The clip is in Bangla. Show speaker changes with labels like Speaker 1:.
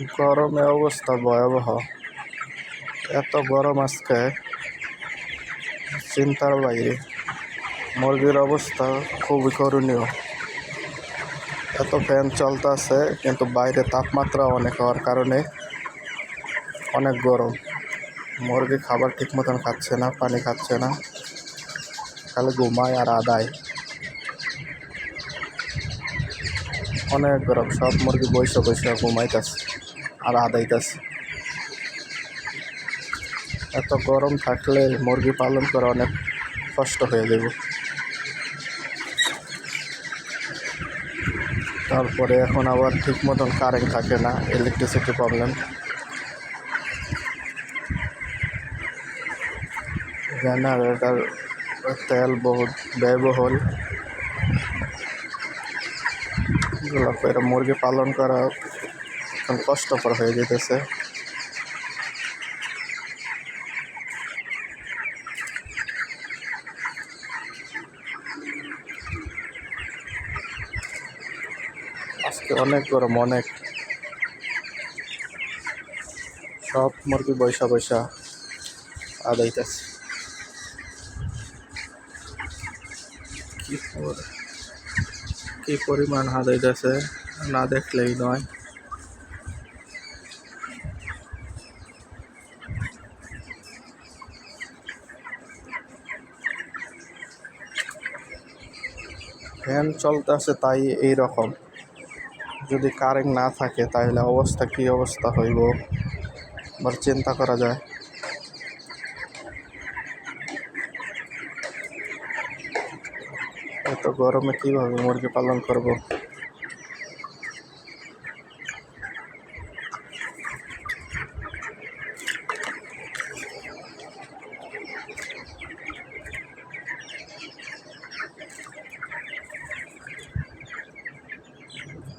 Speaker 1: গরমে অবস্থা ভয়াবহ। এত গরম আজকে, চিন্তার বাইরে। মুরগির অবস্থা খুবই করণীয়। এত ফ্যান চলতেছে, কিন্তু বাইরে তাপমাত্রা অনেক হওয়ার কারণে অনেক গরম। মুরগি খাবার ঠিক মতন খাচ্ছে না, পানি খাচ্ছে না। খালি ঘুমায় আর আদায়। অনেক গরম, সব মুরগি বৈশা বৈশা ঘুমাইতেছে। আর আদাইতেছে এত গরম থাকলে মুরগি পালন করা অনেক কষ্ট হয়ে যাব। তারপরে এখন আবার ঠিক মতন কারেন্ট থাকে না ইলেকট্রিসিটি প্রবলেম জেনারেটার তেল বহুত ব্যয়বহুল। এগুলো করে মুরগি পালন করা এখন কষ্টকর হয়ে যেতেছে। আজকে অনেক গরম, অনেক। সব মুরগি বৈশা বৈশা আদাইতেছে। কি পর- কি পরিমাণ আদাইতেছে? না দেখলেই নয়। ফ্যান চলতেছে তাই এই রকম যদি কারেন্ট না থাকে, তাহলে অবস্থা কি অবস্থা হইব? আবার চিন্তা করা যায়। এত গরমে কীভাবে মুরগি পালন করব?